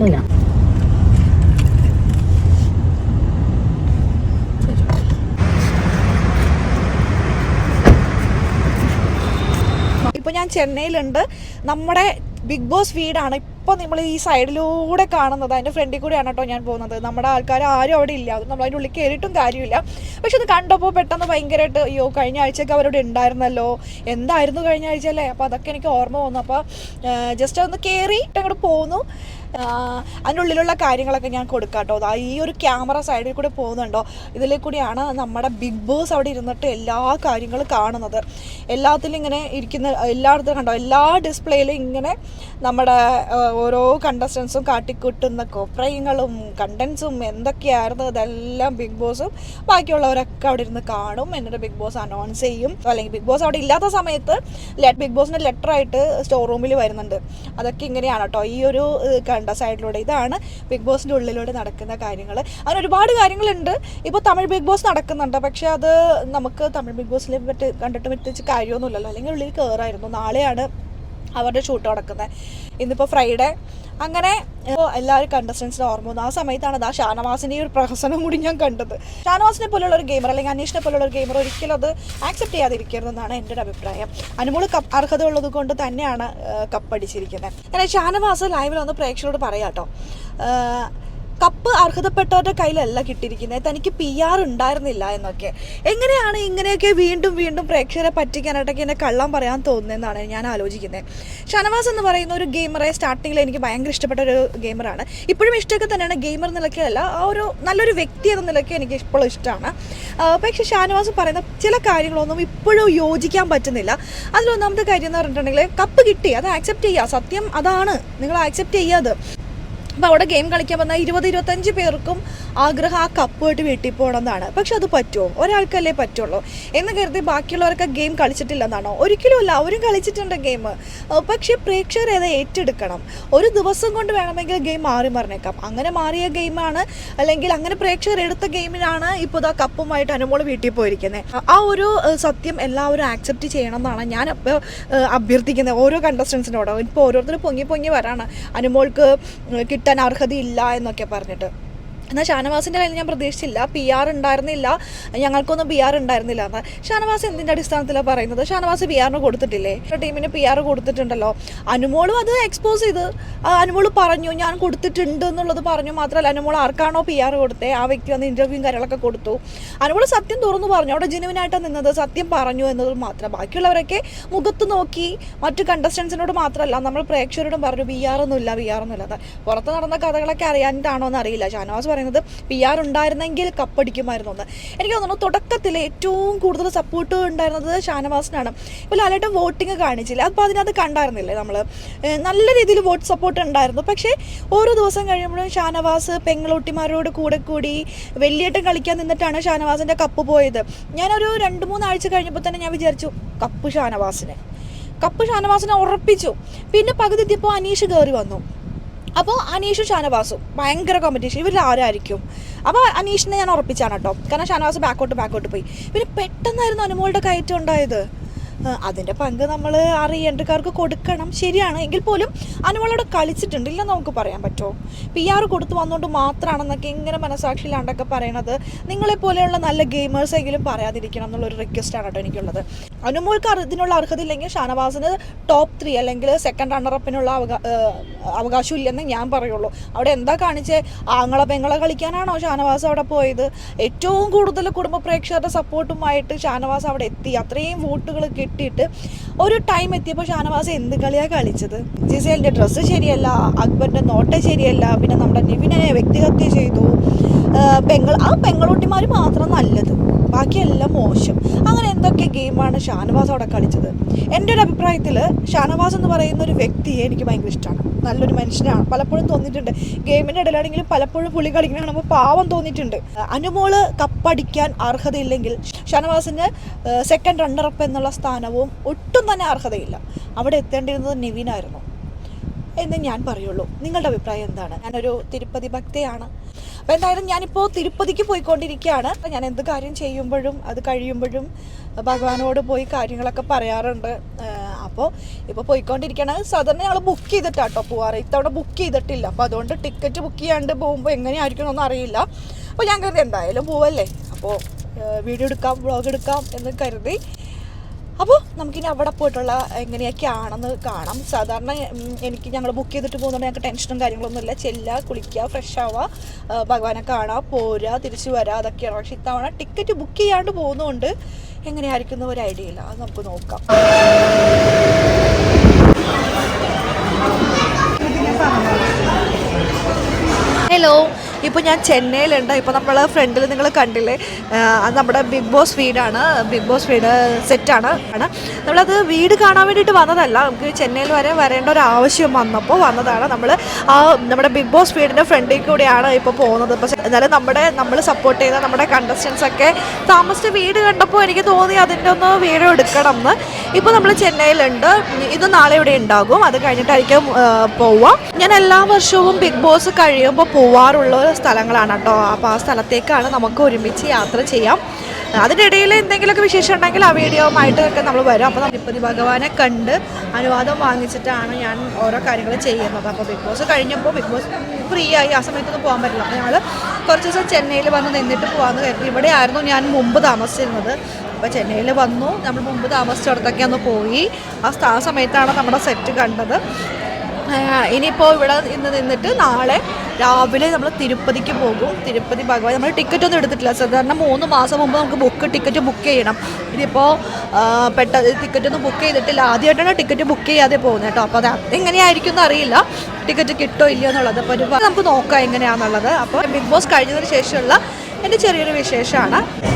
ചോദിക്കണം ഇപ്പോൾ ഞാൻ ചെന്നൈയിലുണ്ട്. നമ്മുടെ ബിഗ് ബോസ് വീടാണ് ഇപ്പോൾ നമ്മൾ ഈ സൈഡിലൂടെ കാണുന്നത് അതിന്റെ ഫ്രണ്ടിൽ കൂടെയാണ് കേട്ടോ ഞാൻ പോകുന്നത്. നമ്മുടെ ആൾക്കാർ ആരും അവിടെ ഇല്ല. അത് നമ്മൾ ഉള്ളിൽ കയറിയിട്ടും കാര്യമില്ല. പക്ഷെ അത് കണ്ടപ്പോൾ പെട്ടെന്ന് ഭയങ്കരമായിട്ട് അയ്യോ കഴിഞ്ഞ ആഴ്ചയൊക്കെ അവരോട് ഉണ്ടായിരുന്നല്ലോ. എന്തായിരുന്നു കഴിഞ്ഞ ആഴ്ച അല്ലേ? അപ്പോൾ അതൊക്കെ എനിക്ക് ഓർമ്മ വന്നു. അപ്പോൾ ജസ്റ്റ് ഒന്ന് കയറിയിട്ട് അങ്ങോട്ട് പോന്നു. അതിന്റെ ഉള്ളിലുള്ള കാര്യങ്ങളൊക്കെ ഞാൻ കൊടുക്കാം കേട്ടോ. ഈ ഒരു ക്യാമറ സൈഡിൽ കൂടെ പോകുന്നുണ്ടോ? ഇതിൽ കൂടിയാണ് നമ്മുടെ ബിഗ് ബോസ് അവിടെ ഇരുന്നിട്ട് എല്ലാ കാര്യങ്ങളും കാണുന്നത്. എല്ലാത്തിലും ഇങ്ങനെ ഇരിക്കുന്ന എല്ലായിടത്തും കണ്ടോ? എല്ലാ ഡിസ്പ്ലേയിലും ഇങ്ങനെ നമ്മുടെ ഓരോ കണ്ടസ്റ്റൻസും കാട്ടിക്കൂട്ടുന്ന കോപ്രയങ്ങളും കണ്ടൻസും എന്തൊക്കെയായിരുന്നു ഇതെല്ലാം ബിഗ് ബോസും ബാക്കിയുള്ളവരൊക്കെ അവിടെ ഇരുന്ന് കാണും. എന്നിട്ട് ബിഗ് ബോസ് അനൗൺസ് ചെയ്യും. അല്ലെങ്കിൽ ബിഗ് ബോസ് അവിടെ ഇല്ലാത്ത സമയത്ത് ബിഗ് ബോസിന്റെ ലെറ്റർ ആയിട്ട് സ്റ്റോർ റൂമിൽ വരുന്നുണ്ട്. അതൊക്കെ ഇങ്ങനെയാണ് കേട്ടോ. ഈ ഒരു കണ്ടസൈഡിലൂടെ കണ്ട സൈഡിലൂടെ ഇതാണ് ബിഗ് ബോസിന്റെ ഉള്ളിലൂടെ നടക്കുന്ന കാര്യങ്ങൾ അങ്ങനെ ഒരുപാട് കാര്യങ്ങളുണ്ട്. ഇപ്പോൾ തമിഴ് ബിഗ് ബോസ് നടക്കുന്നുണ്ട്. പക്ഷേ അത് നമുക്ക് തമിഴ് ബിഗ് ബോസിൽ പറ്റി കണ്ടിട്ട് പറ്റിച്ച് കാര്യമൊന്നുമില്ലല്ലോ. അല്ലെങ്കിൽ ഉള്ളിൽ കയറായിരുന്നു നാളെയാണ് അവരുടെ ഷൂട്ട് നടക്കുന്നത് ഇന്നിപ്പോൾ ഫ്രൈഡേ അങ്ങനെ എല്ലാവരും കണ്ടസ്റ്റൻസിന് ഓർമ്മ വന്നു. ആ സമയത്താണ് അത് ആ ഷാനവാസിന്റെ ഒരു പ്രഹസനം കൂടി ഞാൻ കണ്ടത്. ഷാനവാസിനെ പോലുള്ള ഒരു ഗെയിമർ അല്ലെങ്കിൽ അന്വേഷണെ പോലുള്ള ഒരു ഗെയിമർ ഒരിക്കലും അത് ആക്സെപ്റ്റ് ചെയ്യാതിരിക്കരുതെന്നാണ് എന്റെ ഒരു അഭിപ്രായം. അനുമോൾ കപ്പ് അർഹത ഉള്ളത് കൊണ്ട് തന്നെയാണ് കപ്പടിച്ചിരിക്കുന്നത് അങ്ങനെ ഷാനവാസ് ലൈവിൽ വന്ന് പ്രേക്ഷകരോട് പറയാം കേട്ടോ കപ്പ് അർഹതപ്പെട്ടവരുടെ കയ്യിലല്ല കിട്ടിയിരിക്കുന്നത്. തനിക്ക് പി ആർ ഉണ്ടായിരുന്നില്ല എന്നൊക്കെ. എങ്ങനെയാണ് ഇങ്ങനെയൊക്കെ വീണ്ടും വീണ്ടും പ്രേക്ഷകരെ പറ്റിക്കാനായിട്ടൊക്കെ എന്നെ കള്ളം പറയാൻ തോന്നുന്നതെന്നാണ് ഞാൻ ആലോചിക്കുന്നത്. ഷനവാസ് എന്ന് പറയുന്ന ഒരു ഗെയിമറെ സ്റ്റാർട്ടിങ്ങിൽ എനിക്ക് ഭയങ്കര ഇഷ്ടപ്പെട്ട ഒരു ഗെയിമറാണ്. ഇപ്പോഴും ഇഷ്ടമൊക്കെ തന്നെയാണ് ഗെയിമർ നിലയ്ക്കല്ല ആ ഒരു നല്ലൊരു വ്യക്തി എന്ന നിലയ്ക്ക് എനിക്ക് ഇപ്പോഴും ഇഷ്ടമാണ്. പക്ഷേ ഷാനവാസ് പറയുന്ന ചില കാര്യങ്ങളൊന്നും ഇപ്പോഴും യോജിക്കാൻ പറ്റുന്നില്ല. അതിലൊന്നാമത്തെ കാര്യം എന്ന് പറഞ്ഞിട്ടുണ്ടെങ്കിൽ കപ്പ് കിട്ടി അത് ആക്സെപ്റ്റ് ചെയ്യുക. സത്യം അതാണ്. നിങ്ങൾ ആക്സെപ്റ്റ് ചെയ്യാതെ അപ്പോൾ അവിടെ ഗെയിം കളിക്കാൻ വന്ന ഇരുപത് ഇരുപത്തഞ്ച് പേർക്കും ആഗ്രഹം ആ കപ്പുമായിട്ട് വീട്ടിൽ പോകണമെന്നാണ്. പക്ഷെ അത് പറ്റുമോ? ഒരാൾക്കല്ലേ പറ്റുള്ളൂ. എന്ന് കരുതി ബാക്കിയുള്ളവരൊക്കെ ഗെയിം കളിച്ചിട്ടില്ലെന്നാണോ? ഒരിക്കലുമല്ല അവരും കളിച്ചിട്ടുണ്ട് ഗെയിം പക്ഷേ പ്രേക്ഷകർ അത് ഏറ്റെടുക്കണം. ഒരു ദിവസം കൊണ്ട് വേണമെങ്കിൽ ഗെയിം മാറി മറിഞ്ഞേക്കാം. അങ്ങനെ മാറിയ ഗെയിമാണ് അല്ലെങ്കിൽ അങ്ങനെ പ്രേക്ഷകർ എടുത്ത ഗെയിമിനാണ് ഇപ്പോൾ ഇതാ കപ്പുമായിട്ട് അനുമോൾ വീട്ടിൽ പോയിരിക്കുന്നത്. ആ ഒരു സത്യം എല്ലാവരും ആക്സെപ്റ്റ് ചെയ്യണം എന്നാണ് ഞാൻ അപ്പോൾ അഭ്യർത്ഥിക്കുന്നത്. ഓരോ കണ്ടസ്റ്റൻസിനോട് ഇപ്പോൾ ഓരോരുത്തർ പൊങ്ങി പൊങ്ങി വരാണ്. അനുമോൾക്ക് ഏഹ്, കിട്ടാൻ അർഹതയില്ല എന്നൊക്കെ പറഞ്ഞിട്ട്. എന്നാൽ ഷാനവാസിന്റെ കയ്യിൽ ഞാൻ പ്രതീക്ഷിച്ചില്ല. പി ആർ ഉണ്ടായിരുന്നില്ല. ഞങ്ങൾക്കൊന്നും പി ആർ ഉണ്ടായിരുന്നില്ല എന്ന്. ഷാനവാസ് എന്തിന്റെ അടിസ്ഥാനത്തിലാണ് പറയുന്നത്? ഷാനവാസ് പി ആറിന് കൊടുത്തിട്ടില്ലേ? ടീമിന് പി ആർ കൊടുത്തിട്ടുണ്ടല്ലോ. അനുമോളും അത് എക്സ്പോസ് ചെയ്ത് അനുമോൾ പറഞ്ഞു ഞാൻ കൊടുത്തിട്ടുണ്ട് എന്നുള്ളത് പറഞ്ഞു. മാത്രമല്ല അനുമോൾ ആർക്കാണോ പി ആർ കൊടുത്തേ? ആ വ്യക്തി വന്ന് ഇന്റർവ്യൂവും കാര്യങ്ങളൊക്കെ കൊടുത്തു. അനുമോൾ സത്യം തുറന്നു പറഞ്ഞു. അവിടെ ജെനുവിനായിട്ടാണ് നിന്നത്. സത്യം പറഞ്ഞു എന്നത് മാത്രം. ബാക്കിയുള്ളവരൊക്കെ മുഖത്ത് നോക്കി മറ്റു കണ്ടസ്റ്റൻസിനോട് മാത്രമല്ല നമ്മൾ പ്രേക്ഷകരോടും പറഞ്ഞു പി ആർ ഒന്നുമില്ല പി ആർ ഒന്നുമില്ല പുറത്ത് നടന്ന കഥകളൊക്കെ അറിയാനിട്ടാണോ എന്ന് അറിയില്ല. ഷാനവാസ് പറയുന്നത് പി ആർ ഉണ്ടായിരുന്നെങ്കിൽ കപ്പടിക്കുമായിരുന്നു എന്ന്. എനിക്ക് തോന്നുന്നു തുടക്കത്തിൽ ഏറ്റവും കൂടുതൽ സപ്പോർട്ട് ഉണ്ടായിരുന്നത് ഷാനവാസിനാണ്. ഇപ്പോൾ ലാലേട്ടൻ വോട്ടിങ് കാണിച്ചില്ല. അപ്പോൾ അതിനകത്ത് കണ്ടായിരുന്നില്ലേ നമ്മൾ നല്ല രീതിയിൽ വോട്ട് സപ്പോർട്ട് ഉണ്ടായിരുന്നു. പക്ഷേ ഓരോ ദിവസം കഴിയുമ്പോഴും ഷാനവാസ് പെങ്ങളോട്ടിമാരോട് കൂടെ കൂടി വലിയേട്ടൻ കളിക്കാൻ നിന്നിട്ടാണ് ഷാനവാസിന്റെ കപ്പ് പോയത്. ഞാനൊരു രണ്ട് മൂന്നാഴ്ച കഴിഞ്ഞപ്പോൾ തന്നെ ഞാൻ വിചാരിച്ചു കപ്പ് ഷാനവാസിന്. കപ്പ് ഷാനവാസിനെ ഉറപ്പിച്ചു. പിന്നെ പകുതി എത്തിയപ്പോൾ അനീഷ് കയറി വന്നു. അപ്പോൾ അനീഷും ഷാനവാസും. ഭയങ്കര കോമ്പറ്റീഷൻ ഇവർ ആരായിരിക്കും? അപ്പോൾ അനീഷിനെ ഞാൻ ഉറപ്പിച്ചാണ് കേട്ടോ. കാരണം ഷാനവാസ് ബാക്കോട്ട് ബാക്കോട്ട് പോയി. പിന്നെ പെട്ടെന്നായിരുന്നു അനുമോളുടെ കയറ്റം ഉണ്ടായത്. അതിന്റെ പങ്ക് നമ്മൾ ആ റീഎൻട്രിക്കാർക്ക് കൊടുക്കണം. ശരിയാണ്. എങ്കിൽ പോലും അനുമോളോട് കളിച്ചിട്ടുണ്ട്. ഇല്ലെന്ന് നമുക്ക് പറയാൻ പറ്റുമോ പി ആർ കൊടുത്തു വന്നുകൊണ്ട് മാത്രമാണെന്നൊക്കെ ഇങ്ങനെ മനസാക്ഷിയിലാണ്ടൊക്കെ പറയണത് നിങ്ങളെപ്പോലെയുള്ള നല്ല ഗെയിമേഴ്സെങ്കിലും പറയാതിരിക്കണം എന്നുള്ളൊരു റിക്വസ്റ്റാണ് കേട്ടോ എനിക്കുള്ളത്. അനുമോൾക്ക് ഇതിനുള്ള അർഹത ഇല്ലെങ്കിൽ ഷാനവാസിന് ടോപ്പ് ത്രീ അല്ലെങ്കിൽ സെക്കൻഡ് റണ്ണറപ്പിനുള്ള അവകാശം ഇല്ലെന്ന് ഞാൻ പറയുള്ളൂ. അവിടെ എന്താ കാണിച്ച്? ആങ്ങളെ പെങ്ങളെ കളിക്കാനാണോ ഷാനവാസ് അവിടെ പോയത്? ഏറ്റവും കൂടുതൽ കുടുംബ പ്രേക്ഷകരുടെ സപ്പോർട്ടുമായിട്ട് ഷാനവാസ് അവിടെ എത്തി. അത്രയും വോട്ടുകൾ കിട്ടിയിട്ട് ഒരു ടൈം എത്തിയപ്പോൾ ഷാനവാസ് എന്ത് കളിയാണ് കളിച്ചത്? ജിസേലിന്റെ ഡ്രസ്സ് ശരിയല്ല അക്ബറിന്റെ നോട്ട ശരിയല്ല പിന്നെ നമ്മുടെ നിവിനെ വ്യക്തിഹത്യ ചെയ്തു. പെങ്ങൾ ആ പെങ്ങളൂട്ടിമാർ മാത്രം നല്ലത്. ബാക്കിയെല്ലാം മോശം. അങ്ങനെ എന്തൊക്കെ ഗെയിമാണ് ഷാനവാസ് അവിടെ കളിച്ചത്? എന്റെ ഒരു അഭിപ്രായത്തിൽ ഷാനവാസ് എന്ന് പറയുന്ന ഒരു വ്യക്തിയെ എനിക്ക് ഭയങ്കര ഇഷ്ടമാണ് നല്ലൊരു മനുഷ്യനാണ്. പലപ്പോഴും തോന്നിയിട്ടുണ്ട്. ഗെയിമിന്റെ ഇടയിലാണെങ്കിലും പലപ്പോഴും പുള്ളി കളിക്കുന്ന കാണുമ്പോൾ പാവം തോന്നിയിട്ടുണ്ട്. അനുമോൾ കപ്പടിക്കാൻ അർഹതയില്ലെങ്കിൽ ഷാനവാസിന് സെക്കൻഡ് റണ്ണറപ്പ് എന്നുള്ള സ്ഥാനവും ഒട്ടും തന്നെ അർഹതയില്ല. അവിടെ എത്തേണ്ടിയിരുന്നത് നിവിനായിരുന്നു എന്ന് ഞാൻ പറയുള്ളൂ. നിങ്ങളുടെ അഭിപ്രായം എന്താണ്? ഞാനൊരു തിരുപ്പതി ഭക്തയാണ്. അപ്പോൾ എന്തായാലും ഞാനിപ്പോൾ തിരുപ്പതിക്ക് പോയിക്കൊണ്ടിരിക്കുകയാണ്. ഞാൻ എന്ത് കാര്യം ചെയ്യുമ്പോഴും അത് കഴിയുമ്പോഴും ഭഗവാനോട് പോയി കാര്യങ്ങളൊക്കെ പറയാറുണ്ട്. അപ്പോൾ ഇപ്പോൾ പോയിക്കൊണ്ടിരിക്കുകയാണ്. സാധാരണ ഞങ്ങൾ ബുക്ക് ചെയ്തിട്ടാട്ടോ പോവാറ്. ഇത്തവണ ബുക്ക് ചെയ്തിട്ടില്ല. അപ്പോൾ അതുകൊണ്ട് ടിക്കറ്റ് ബുക്ക് ചെയ്യാണ്ട് പോകുമ്പോൾ എന്നൊന്നും അറിയില്ല. അപ്പോൾ ഞാൻ കരുതി എന്തായാലും പോവല്ലേ? അപ്പോൾ വീഡിയോ എടുക്കാം വ്ളോഗ് എടുക്കാം എന്ന് കരുതി അപ്പോൾ നമുക്കിനി അവിടെ പോയിട്ടുള്ള എങ്ങനെയൊക്കെയാണെന്ന് കാണാം. സാധാരണ എനിക്ക് ഞങ്ങൾ ബുക്ക് ചെയ്തിട്ട് പോകുന്നതുകൊണ്ട് ഞങ്ങൾക്ക് ടെൻഷനും കാര്യങ്ങളൊന്നും ഇല്ല. ചെല്ലുക കുളിക്കുക ഫ്രഷ് ആവുക ഭഗവാനെ കാണുക പോരുക തിരിച്ചു വരിക അതൊക്കെയാണ്. പക്ഷേ ഇത്തവണ ടിക്കറ്റ് ബുക്ക് ചെയ്യാണ്ട് പോകുന്നതുകൊണ്ട് എങ്ങനെയായിരിക്കും എന്ന് ഒരു ഐഡിയ ഇല്ല. അത് നമുക്ക് നോക്കാം. ഇപ്പോൾ ഞാൻ ചെന്നൈയിലുണ്ട്. ഇപ്പോൾ നമ്മൾ ഫ്രണ്ടിൽ നിങ്ങൾ കണ്ടില്ലേ? അത് നമ്മുടെ ബിഗ് ബോസ് വീടാണ്. ബിഗ് ബോസ് വീട് സെറ്റാണ് ആണ്. നമ്മളത് വീട് കാണാൻ വേണ്ടിയിട്ട് വന്നതല്ല. നമുക്ക് ചെന്നൈയിൽ വരെ വരേണ്ട ഒരു ആവശ്യം വന്നപ്പോൾ വന്നതാണ് നമ്മൾ ആ നമ്മുടെ ബിഗ് ബോസ് വീടിന്റെ ഫ്രണ്ടിൽ കൂടെയാണ് ഇപ്പോൾ പോകുന്നത്. പക്ഷേ എന്നാലും നമ്മുടെ നമ്മൾ സപ്പോർട്ട് ചെയ്ത നമ്മുടെ കണ്ടസ്റ്റൻസ് ഒക്കെ താമസിച്ച വീട് കണ്ടപ്പോൾ എനിക്ക് തോന്നി അതിന്റെ ഒന്ന് വീഡിയോ എടുക്കണം എന്ന് ഇപ്പോൾ നമ്മൾ ചെന്നൈയിലുണ്ട്. ഇത് നാളെ ഇവിടെ ഉണ്ടാകും. അത് കഴിഞ്ഞിട്ടായിരിക്കും പോവാം. ഞാൻ എല്ലാ വർഷവും ബിഗ് ബോസ് കഴിയുമ്പോൾ പോവാറുള്ള സ്ഥലങ്ങളാണ് കേട്ടോ. അപ്പോൾ ആ സ്ഥലത്തേക്കാണ് നമുക്ക് ഒരുമിച്ച് യാത്ര ചെയ്യാം. അതിനിടയിൽ എന്തെങ്കിലുമൊക്കെ വിശേഷം ഉണ്ടെങ്കിൽ ആ വീഡിയോ ആയിട്ടൊക്കെ നമ്മൾ വരും. അപ്പോൾ തിരുപ്പതി ഭഗവാനെ കണ്ട് അനുവാദം വാങ്ങിച്ചിട്ടാണ് ഞാൻ ഓരോ കാര്യങ്ങൾ ചെയ്യുന്നത്. അപ്പോൾ ബിഗ് ബോസ് കഴിഞ്ഞപ്പോൾ ബിഗ് ബോസ് ഫ്രീ ആയി. ആ സമയത്തൊന്നും പോകാൻ പറ്റില്ല. അപ്പോൾ ഞങ്ങൾ കുറച്ച് ദിവസം ചെന്നൈയിൽ വന്ന് നിന്നിട്ട് പോകാമെന്ന് കരുതി. ഇവിടെ ആയിരുന്നു ഞാൻ മുമ്പ് താമസിച്ചിരുന്നത്. അപ്പോൾ ചെന്നൈയിൽ വന്നു. നമ്മൾ മുമ്പ് താമസിച്ചിടത്തൊക്കെ ഒന്ന് പോയി. ആ സ്ഥാ- സമയത്താണ് നമ്മുടെ സെറ്റ് കണ്ടത്. ഇനിയിപ്പോൾ ഇവിടെ ഇന്ന് നിന്നിട്ട് നാളെ രാവിലെ നമ്മൾ തിരുപ്പതിക്ക് പോകും. തിരുപ്പതി ഭഗവാൻ നമ്മൾ ടിക്കറ്റ് ഒന്നും എടുത്തിട്ടില്ല. സാധാരണ മൂന്ന് മാസം മുമ്പ് നമുക്ക് ബുക്ക് ടിക്കറ്റ് ബുക്ക് ചെയ്യണം. ഇതിപ്പോൾ പെട്ട ടിക്കറ്റ് ഒന്നും ബുക്ക് ചെയ്തിട്ടില്ല. ആദ്യമായിട്ടാണ് ടിക്കറ്റ് ബുക്ക് ചെയ്യാതെ പോകുന്നത് കേട്ടോ. അപ്പോൾ അത് എങ്ങനെയായിരിക്കും എന്ന് അറിയില്ല. ടിക്കറ്റ് കിട്ടോ ഇല്ലയോ എന്നുള്ളത്. അപ്പോൾ ഒരു നമുക്ക് നോക്കാം എങ്ങനെയാണെന്നുള്ളത് അപ്പോൾ ബിഗ് ബോസ് കഴിഞ്ഞതിന് ശേഷമുള്ള എന്റെ ചെറിയൊരു വിശേഷമാണ്.